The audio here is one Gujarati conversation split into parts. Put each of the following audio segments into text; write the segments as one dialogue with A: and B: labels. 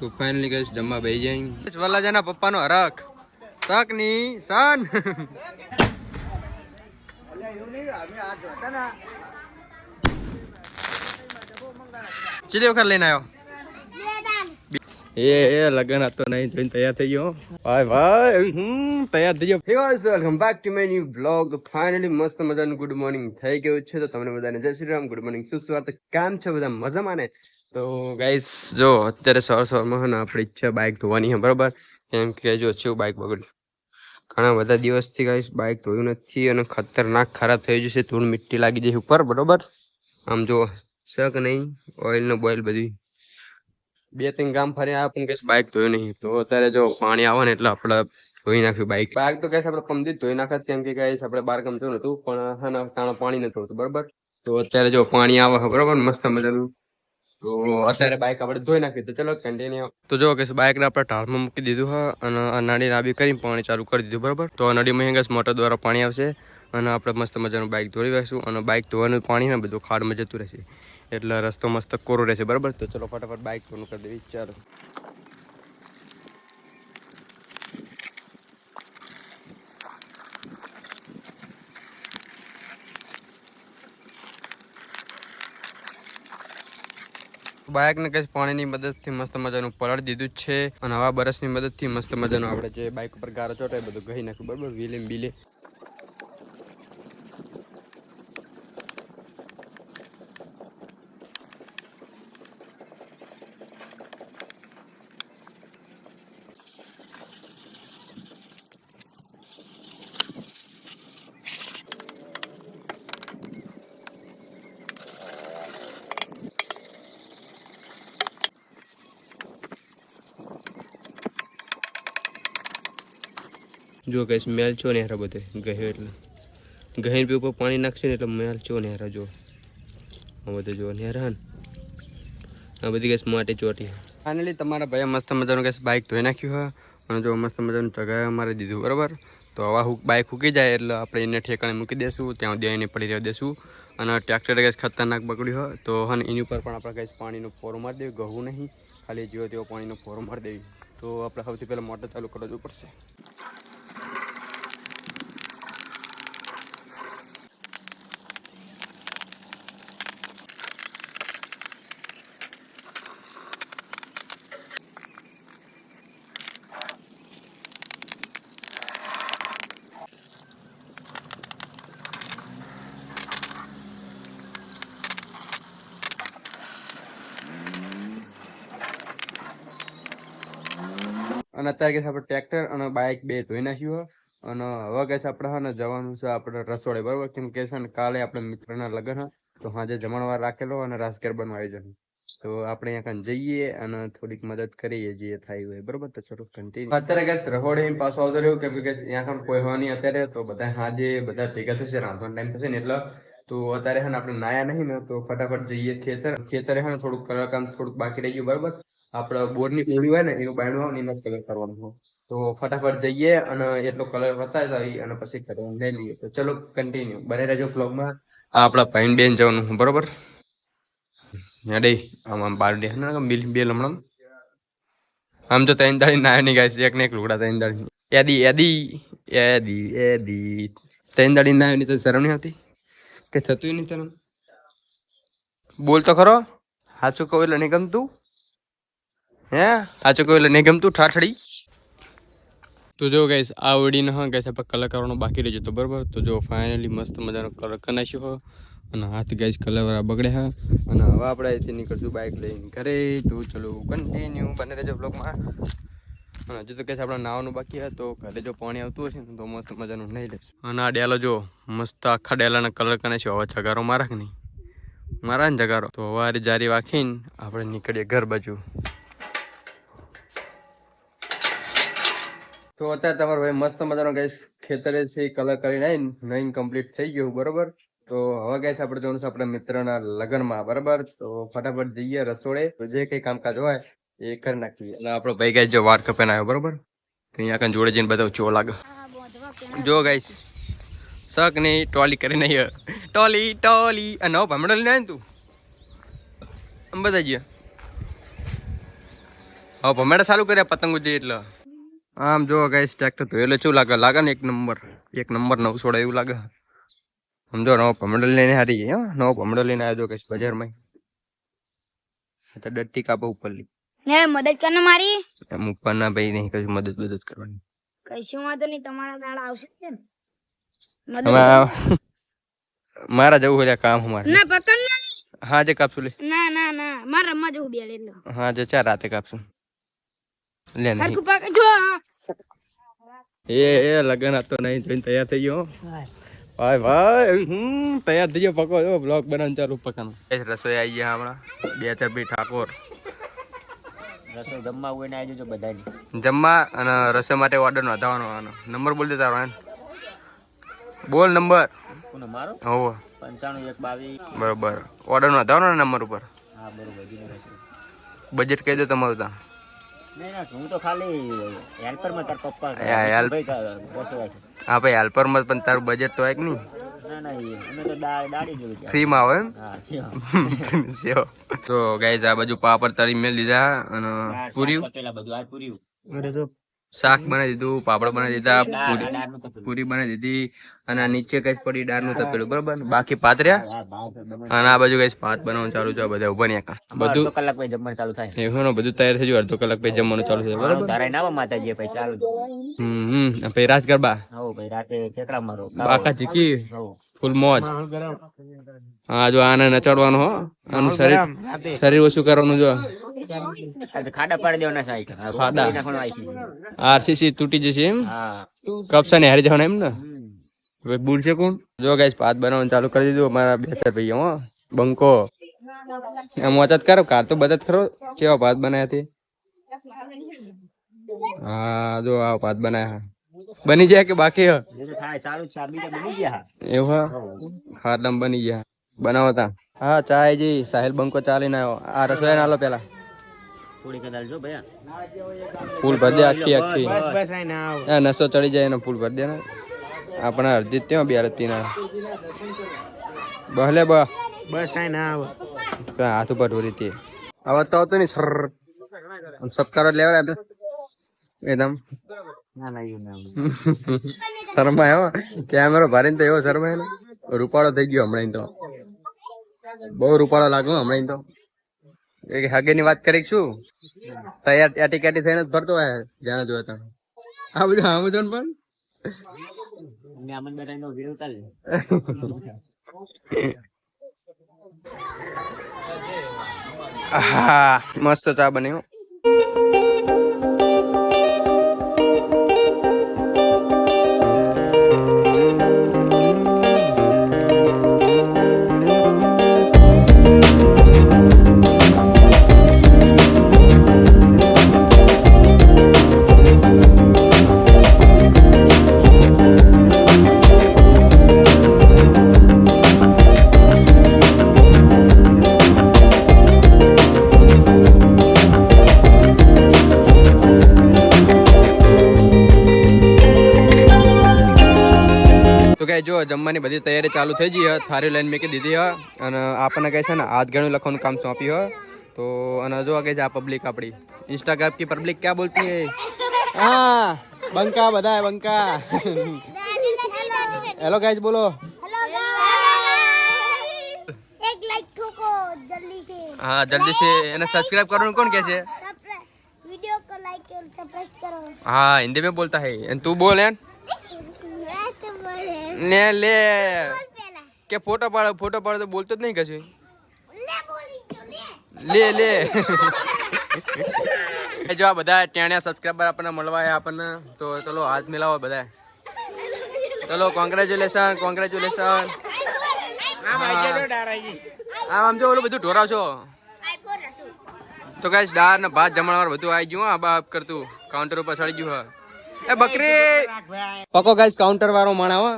A: તો ફાઇનલી ગઈશ જમવા બેસી જાય વલ્લાજાના પપ્પાનો હરખ. શકની સન ચીલી વખત લઈને આવ્યો? એ એ લગન હતો નહીં જોઈને તૈયાર થઈ ગયો ભાઈ ભાઈ તૈયાર થઈ ગયો. Hey guys welcome back to my new blog તો ફાઇનલી મસ્ત મજાનું ગુડ મોર્નિંગ થઈ ગયું છે. તો તમને બધાને જય શ્રી રામ ગુડ મોર્નિંગ શુભ સવાર તો કામ છે બધા? મજામાં ને? તો ગાઈસ જો અત્યારે સવાર સવારમાં હે ને આપણી ઈચ્છા બાઇક ધોવાની છે બરાબર? કેમ કે જો છું બાઇક બગડ્યું. ઘણા બધા દિવસથી ગાઈસ બાઇક ધોયું નથી અને ખતરનાક ખરાબ થઈ જશે, ધૂળ મીઠી લાગી જશે ઉપર, બરોબર? આમ જો છે કે નહીં ઓઇલનો બોઇલ બધી. બે ત્રણ ગામ ફરી આ પણ કઈ બાઇક ધોયું નહીં. તો અત્યારે જો પાણી આવે ને એટલે આપણે ધોઈ નાખ્યું બાઇક બાઇક તો કઈ આપણે પમદી ધોઈ નાખત કેમ કે કઈ આપણે બાર જવું નતું, પણ હા પાણી નતું બરોબર? તો અત્યારે જો પાણી આવે બરોબર? મસ્ત મજાનું. અત્યારે બાઇક આપણે ધોઈ નાખી. તો ચલો કન્ટિન્યુ તો જો કે બાઇકને આપણે ઢાળમાં મૂકી દીધું, હા. અને નળી નાબી કરીને પાણી ચાલુ કરી દીધું, બરોબર? તો આ નળીમાં ગેસ મોટર દ્વારા પાણી આવશે. અને આપણે મસ્ત મજાનું બાઇક ધોઈ લઈશું અને બાઇક ધોવાનું પાણી ને બધું ખાડમાં જતું રહેશે. એટલે રસ્તો મસ્ત કોરો રહેશે, બરાબર? તો ચલો ફટાફટ બાઇક ધોવાનું કરી દેવી. ચાલો. બાઇકને કઈ પાણીની મદદથી મસ્ત મજાનું પલળ દીધું છે અને હવા બરસની મદદથી મસ્ત મજાનું આપણે જે બાઇક ઉપર ગારો ચોટાય બધું ગઈ નાખ્યું. બરાબર? વ્હીલે ને બીલે જો કઈ મેલ છો ને હેરા બધે ગયો એટલે. ગહીર પી ઉપર પાણી નાખશે ને એટલે મેલ છો ને હેરા જો. આ બધું જો ને. હેરા આ બધી ગેસ માટે ચોટી. ફાઇનલી તમારા ભાઈ મસ્ત મજાનું ગેસ બાઇક ધોઈ નાખ્યું હોય અને જો મસ્ત મજાનું ચગાવે અમારે દીધું, બરાબર? તો હુક બાઇક હૂકી જાય એટલે આપણે એને ઠેકાણે મૂકી દેશું, ત્યાં દઈને પડી રહેવા દેશું. અને ટ્રેક્ટર ગેસ ખતરનાક બગડ્યું હોય તો હન એની ઉપર પણ આપણે ગેસ પાણીનો ફોરો મારી દેવી, ઘઉં નહીં. ખાલી જેવો તેવો પાણીનો ફોરો મારી દેવી. તો આપણે સૌથી પહેલાં મોટર ચાલુ કરવું પડશે. અને અત્યારે કે આપણે ટ્રેક્ટર અને બાઇક બે ધોઈ નાખ્યું અને હવે કે આપણે હા જવાનું છે આપણે રસોડે, બરોબર? કેમ કે ને કાલે આપણે મિત્રના લગ્ન તો સાંજે જમણવાર રાખેલો અને રાસ ગરબાનું આયોજન. તો આપણે અહીંયા કાન જઈએ અને થોડીક મદદ કરીએ જે થાય હોય, બરોબર? તો ચલો કન્ટિન્યુ અત્યારે ગેસ રહોડે પાછો આવતો રહ્યો, કેમ કે guys અહીંયા કાન કોઈ હોવાની અત્યારે, તો બધા હાજે, બધા ભેગા થશે, રાંધવાનો ટાઈમ થશે ને એટલે. તો અત્યારે હે આપણે નાયા નહીં ને, તો ફટાફટ જઈએ ખેતર. ખેતરે હે ને થોડુંક કામ થોડુંક બાકી રહી ગયું, બરોબર? આપણે બોર્ડની ગોળી હોય ને, એનું બાયણું આવે ને, એનો કલર કરવાનો તો ફટાફટ જઈએ અને એટલો કલર બતાવી દઈએ અને પછી કરવાનું લઈ લઈએ. તો ચલો કન્ટિન્યુ બને રહેજો બ્લોગમાં આ આપણા ભાઈ બેન જવાનું બરોબર? હેડે, આમ બાર ડે ના બિલ બેલ હમણાં. આમ તો ત્રણ દાડી ના નહીં ગાય એક ને એક લુગડા ત્રણ દાડી. એદી એદી એદી એદી. ત્રણ દાડી ના ની તો શરમ નહીં હતી કે થતું નહીં તને? બોલ તો ખરો. સાચું કહું એટલે નહીં ગમતું? હે? સાચું કહું એટલે નહીં ગમતું, ઠાઠડી. તો જો ગાઈસ આવડીને હા ગાઈસ આપણે કલર કરવાનો બાકી રહી જતો, બરાબર? તો જો ફાઇનલી મસ્ત મજાનો કલર કરી નાખ્યો હો. અને હાથ ગાઈસ કલર બગડે હા. અને હવે આપણે અહીંથી બાઇક લઈને ઘરે. તો ચલો કન્ટિન્યુ બને રહેજો બ્લોગમાં અને હજુ તો કહેશે આપણે નાવાનું બાકી તો ઘરે જો પાણી આવતું હશે ને, તો મસ્ત મજાનું નહીં લેશું. અને આ ડેલો જો મસ્ત આખા ડેલાના કલર કરે છે હવે ચગારો મારા નહીં. મારા ને જગારો. તો હવારે જારી વાખીને આપણે નીકળીએ ઘર બાજુ. તો અત્યારે તમારો ભાઈ મસ્ત મજાનો ગેસ ખેતરે છે કલર કરીને આવીને નહીં કમ્પ્લીટ થઈ ગયું, બરોબર? તો હવે ગેસ આપણે જવાનું આપણા મિત્રના લગ્નમાં, બરાબર? તો ફટાફટ જઈએ રસોડે. જે કંઈ કામકાજ હોય એ કરી નાખીએ. અને આપણો ભાઈ ગાય જો વાળ કપેન આવ્યો, બરોબર? અહીંયા કાંઈ જોડે જઈને બધા ચો લાગે. જો ગાઈસ શક નહીં, ટોલી કરી નહીં ટોલી ટોલી. અને ભમડો લઈને તું? બધા જ હવે ભમેડા ચાલુ કર્યા પતંગુજી એટલે. આમ જો ગાઈસ ટ્રેક્ટર તો એટલે શું લાગે? લાગે ને એક નંબર એક નંબર નવ સોડા એવું લાગે. સમજો નવો ભમેડો લઈને હારી ગઈ હા. નવો ભમેડો લઈને આવ્યો કઈ બજારમાં તો ડટ્ટી કાપો ઉપરલી
B: ને મદદ કરને મારી.
A: એમ ઉપરના ભાઈ નહીં કશું મદદ મદદ કરવાની.
B: કશું વાંધો નહીં તમારા દાડા આવશે ને. મદદ
A: મારા જવું હોય કામ અમારે
B: ના પકડ ના
A: હા જે કાપશું લે.
B: ના ના ના. મારા રમવા જવું બે એટલે.
A: હા જે ચાર રાતે કાપશું. લે નહીં.
B: જો
A: એ એ લગન હતો નહીં જોઈને તૈયાર થઈ ગયો. ભાઈ. ભાઈ હમ તૈયાર થઈ ગયો પકો જો બ્લોગ બનાવવાનું ચાલુ પકાનું રસોઈ આવી ગયા હમણાં. બે ચાર બી ઠાકોર.
C: રસોઈ જમવા હોય ને આવી જજો બધાની.
A: જમવા અને રસોઈ માટે ઓર્ડર નોંધાવવાનો આનો. નંબર બોલ દે તારો એમ બોલ નંબર.
C: મારો?
A: હોવો.
C: પંચાણું એક બાવીસ.
A: બરોબર. ઓર્ડર નોંધાવાનો ને નંબર ઉપર.
C: હા બરોબર
A: બજેટ કહી દો તમારું ત્યાં.
C: હું તો ખાલી હેલ્પરમાં તાર પપ્પા
A: હા,
C: ભાઈ
A: હેલ્પરમાં પણ તારું બજેટ તો એક નહીં. ફ્રીમાં આવે એમ? સેવો. તો ગાઈઝ આ બાજુ પાપડ તળી મેળ લીધા અને પૂર્યું
C: પેલા બધું આ પૂરી
A: શાક બનાવી દીધું પાપડ બનાવી દીધા પૂરી બનાવી દીધી અને આ નીચે કઈ પડી દાળનું તપેલું બરોબર બાકી પાતર્યા. અને આ બાજુ કઈ ભાત બનાવવાનું ચાલુ છે બધા ઊભા નહીં બધું
C: કલાક પછી જમવાનું ચાલુ થાય.
A: એવું બધું તૈયાર થઈ ગયું અડધો કલાક પછી જમવાનું ચાલુ થાય બરોબર
C: ધરાઈ ના માતાજી પછી ચાલુ
A: હમ હમ પછી ગરબા?
C: ભાઈ રાતે મારો
A: બાકા ચીકી? ફૂલ મોજ. હા જો આને નચાડવાનું હો આનું શરીર શરીર ઓછું કરવાનું જો.
C: ખાડા પાડી દેવાના સાહેબ
A: ખાડા.
C: નાખવાનું આવી
A: આરસીસી તૂટી જશે એમ?
C: હા.
A: કપસા ને હારી જવાનું એમ ને. હવે કોણ? જો ગાઈસ ભાત બનાવવાનું ચાલુ કરી દીધું અમારા બે ચાર ભાઈઓ હો. બંકો. આમ મોચત કરો કાર તો જ ખરો કેવા ભાત બનાયા તે? હા જો આ ભાત બનાવ્યા બની જાય કે બાકી એવું હા? દમ બની ગયા. બનાવો તા. હા ચાય જી સાહેલ બંકો ચાલીને આવ્યો. આ રસોઈ ના લો પેલા.
C: થોડી કદાચ જો ભૈયા.
A: ફૂલ ભર દે આખી આખી.
C: બસ
A: એ નસો ચડી જાય એનો ફૂલ ભર દે ને. આપણા જ ત્યાં બે અડધી ના બહલે બહ.
C: બસ આઈ ના આવ
A: હાથ ઉપર ઢોરી હતી. હવે તો આવતો નહીં સર. સબકારો લેવડાય આપણે એકદમ
C: શરમા એવો.
A: કેમેરો ભરીને તો એવો શરમા એનો રૂપાળો થઈ ગયો હમણાં તો. બહુ રૂપાળો લાગ્યો હમણાં તો. હાગેની વાત કરી શું? તૈયાર એટી કેટી થઈને જ ભરતો હોય? જ્યાં જોયો ત્યાં આ બધું આ બધું પણ. હા મસ્ત ચા બની જમવાની બધી તૈયારી ચાલુ થઈ ગઈ હે થારી લાઈન મેકી દીધી હે અને આપણને કહે છે ને હાથ ગણું લખવાનું કામ સોંપ્યું હે તો અને જો કહે છે આ પબ્લિક આપણી इंस्टाग्राम की पब्लिक क्या बोलती है हाँ बंका बधाई बंका हेलो गाइस बोलो
B: હેલો એક લાઈક ઠોકો જલ્દી से
A: हाँ जल्दी से है ना सब्सक्राइब करो कौन कैसे
B: वीडियो को लाइक और सब्सक्राइब करो
A: हाँ हिंदी में बोलता है and तू बोल यार
B: मैं तो
A: ને
B: લે
A: કે ફોટો પાડો ફોટો પાડો તો બોલતો જ નહીં કશું. લે લે. જો આ બધા ટેણ્યા સબસ્ક્રાઈબર આપણને મળવા આવ્યા આપણને. તો ચલો હાથ મિલાવો બધા ચલો કોંગ્રેચ્યુલેશન કોંગ્રેચ્યુલેશન આમ આમ જો ઓલું બધું
B: ઢોરાવ છો
A: તો કઈ દાળ ને ભાત જમણવાર બધું આવી ગયું આ બાપ કરતું. કાઉન્ટર ઉપર ચડી ગયું હા. એ બકરી! પકો ગાઈસ કાઉન્ટર વાળો માણાવો.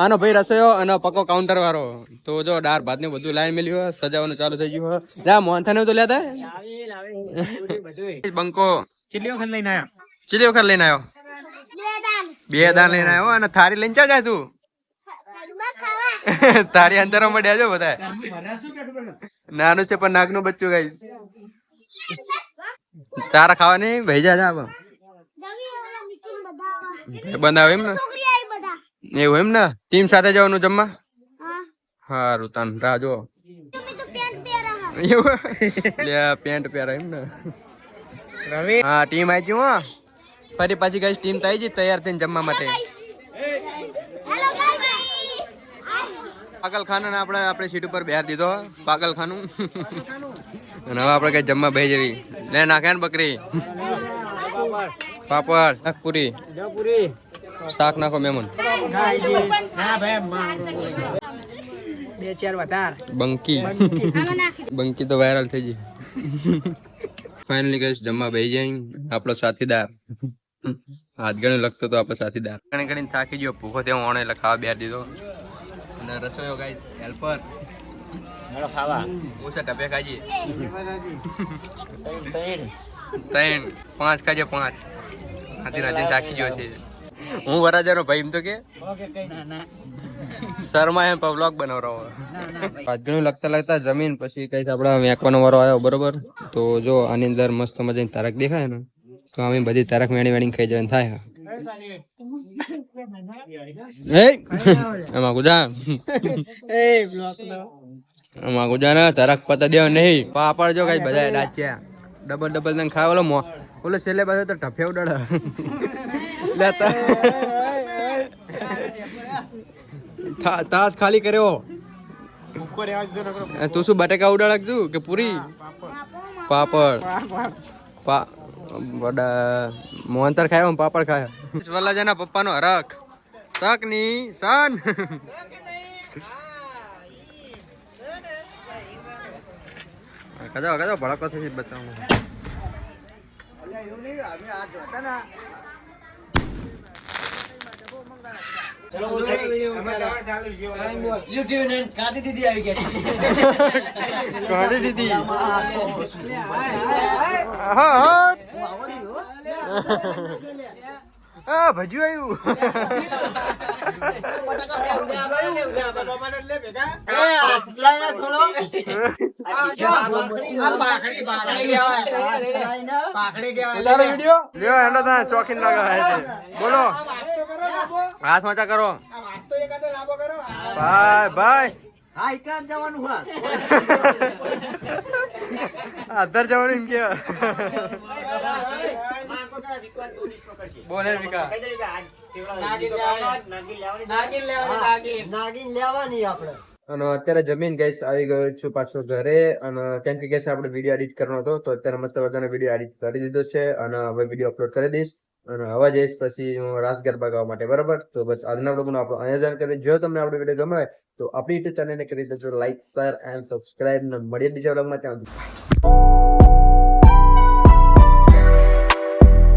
A: આનો ભાઈ રસોયો અને પકો કાઉન્ટર વાળો. તો જો ડાર ભાત ને બધું લાઈ મેલ્યું સજાવવાનું ચાલુ થઈ ગયું જા મોહનથા ને તો લેતા બંકો.
C: ચીલી વખત લઈને આવ્યો
A: ચીલી વખત લઈને આવ્યો બે દાન લઈને આવ્યો અને થારી લઈને ચા જાય તું? તારી અંદર મળ્યા છો બધા નાનું છે પણ નાગનું બચ્ચું ગાઈ તારા ખાવાની? ભાઈ જા બનાવે એમ ને?
B: છોકરી આવી બધા.
A: એવું એમ ને? ટીમ સાથે જવાનું જમવા?
B: સારું
A: હારું તન રાહ જો
B: પેન્ટ પહેરા
A: એવું? પેન્ટ પહેરા એમ ને?
C: રવિ.
A: હા ટીમ આવી ગયું હો. ફરી પાછી કઈ ટીમ થઈ ગઈ તૈયાર થઈને જમવા માટે.
B: પાગલખાન ને
A: પાગલ આપણે આપણે સીટ ઉપર બેહાર દીધો પાગલખાનું. અને હવે આપણે કઈ જમવા બે જવી. લે નાખે ને બકરી. પાપડ શાક પૂરી
C: પૂરી
A: શાક નાખો મેમન.
C: બે ચાર વધાર.
A: બંકી. બંકી તો વાયરલ થઈ ગઈ. ફાઇનલી કઈ જમવા બેહી જાય આપણો સાથીદાર. હાથ ગણે લગતો તો આપણો સાથીદાર. ગણી ગણી થાકી ગયો. ભૂખો ત્યાં ઓણે એટલે ખાવા દીધો. અને રસોઈયો ગાઈ હેલ્પર
C: ખાવા.
A: ઓછા ટપે ખાજી
C: ત્રણ
A: પાંચ ખાજે પાંચ. હાથી રાજી થાકી ગયો છે. હું વરાજાનો ભાઈ એમ તો કે?
C: ઓકે કઈ ના ના
A: શર્મા એમ બ્લોગ બનાવરો
C: ના ના
A: લગતા લગતા જમીન પછી કઈ આપડા વેકવાનો વારો આવ્યો બરોબર? તો જો આની અંદર મસ્ત મજાની તારક દેખાય ને તો અમે બધી તારક વેણી વેણી ખાઈ જવાનું થાય તારક પતા દેવ નહીં. પાપડ જો કઈ બધા ડાચ્યા ડબલ ડબલ તને ખાય ઓલો મો. ઓલો છેલ્લે પાસે તો ઠફે ઉડાડે. લેતા તાસ ખાલી કર્યો. તું શું બટેકા ઉડાડક છું કે પૂરી? પાપડ. પા બડા મોહનતર ખાયો પાપડ ખાયો. વલ્લાજાના પપ્પાનો હરખ. તકની સન કદાચ કદાચ ભડકો થઈ બતાવું.
C: ને. દીધી આવી ગયા
A: દીદી. હા હા. હા ભજ્યું આવ્યું ઉતારો વિડિયો. તા ચોકીન લાગે બોલો. હાથ મોટા કરો. ભાઈ ભાઈ.
C: હા જવાનું હા
A: જવાનું એમ કે. બોલે વિકા.
C: નાગીન લેવાની આપણે.
A: અને અત્યારે જમીન ગેસ આવી ગયો છું પાછો ઘરે અને કેમ કે ગેસ આપણે વીડિયો એડિટ કરવાનો હતો તો અત્યારે મસ્ત મજાનો વીડિયો એડિટ કરી દીધો છે અને હવે વીડિયો અપલોડ કરી દઈશ. અને હવે જઈશ પછી હું રાસ ગરબા ગાવા માટે બરાબર? તો બસ આજના બ્લોગનું આપણે અહીંયા જાણ કરી જો તમને આપણો વીડિયો ગમે તો આપણી યુટ્યુબ ચેનલને કરી દેજો. લાઈક શેર એન્ડ સબસ્ક્રાઇબ મળીએ બીજા બ્લોગમાં ત્યાં સુધી.